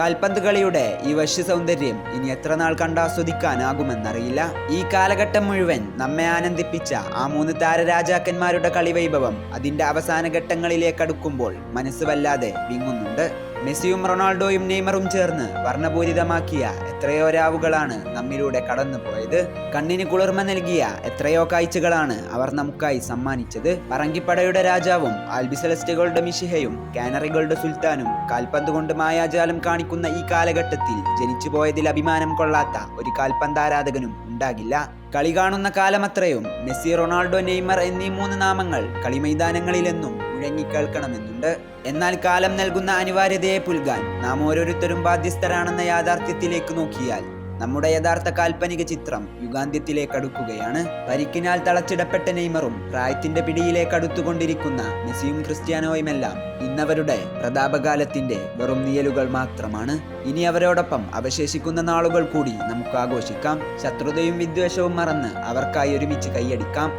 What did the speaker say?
കാൽപന്ത് കളിയുടെ ഈ വശ്യ സൗന്ദര്യം ഇനി എത്ര നാൾ കണ്ടാസ്വദിക്കാനാകുമെന്നറിയില്ല ഈ കാലഘട്ടം മുഴുവൻ നമ്മെ ആനന്ദിപ്പിച്ച ആ മൂന്ന് താരരാജാക്കന്മാരുടെ കളിവൈഭവം അതിന്റെ അവസാന ഘട്ടങ്ങളിലേക്കടുക്കുമ്പോൾ മനസ്സ് വല്ലാതെ വിങ്ങുന്നുണ്ട്. മെസ്സിയും റൊണാൾഡോയും നെയ്മറും ചേർന്ന് വർണപൂരിതമാക്കിയ എത്രയോ രാവുകളാണ് നമ്മിലൂടെ കടന്നുപോയത്. കണ്ണിന് കുളിർമ നൽകിയ എത്രയോ കാഴ്ചകളാണ് അവർ നമുക്കായി സമ്മാനിച്ചത്. പറങ്കിപ്പടയുടെ രാജാവും ആൽബിസലസ്റ്റുകളുടെ മിഷിഹയും കാനറികളുടെ സുൽത്താനും കാൽപന്ത് കൊണ്ട് മായാജാലം കാണിക്കുന്ന ഈ കാലഘട്ടത്തിൽ ജനിച്ചു പോയതിൽ അഭിമാനം കൊള്ളാത്ത ഒരു കാൽപന്താരാധകനും ഉണ്ടാകില്ല. കളി കാണുന്ന കാലമത്രയും മെസ്സി റൊണാൾഡോ നെയ്മർ എന്നീ മൂന്ന് നാമങ്ങൾ കളിമൈതാനങ്ങളിലെന്നും മുഴങ്ങിക്കേൾക്കണമെന്നുണ്ട്. എന്നാൽ കാലം നൽകുന്ന അനിവാര്യതയെ പുൽകാൻ നാം ഓരോരുത്തരും ബാധ്യസ്ഥരാണെന്ന യാഥാർത്ഥ്യത്തിലേക്ക് നോക്കിയാൽ നമ്മുടെ യഥാർത്ഥ കാൽപ്പനിക ചിത്രം യുഗാന്ത്യത്തിലേക്ക് അടുക്കുകയാണ്. പരിക്കിനാൽ തളച്ചിടപ്പെട്ട നെയ്മറും പ്രായത്തിന്റെ പിടിയിലേക്ക് അടുത്തുകൊണ്ടിരിക്കുന്ന മെസ്സിയും ക്രിസ്ത്യാനോയുമെല്ലാം ഇന്നവരുടെ പ്രതാപകാലത്തിന്റെ വെറും നിയലുകൾ മാത്രമാണ്. ഇനി അവരോടൊപ്പം അവശേഷിക്കുന്ന നാളുകൾ കൂടി നമുക്ക് ആഘോഷിക്കാം ശത്രുതയും വിദ്വേഷവും മറന്ന് അവർക്കായി ഒരുമിച്ച് കൈയടിക്കാം.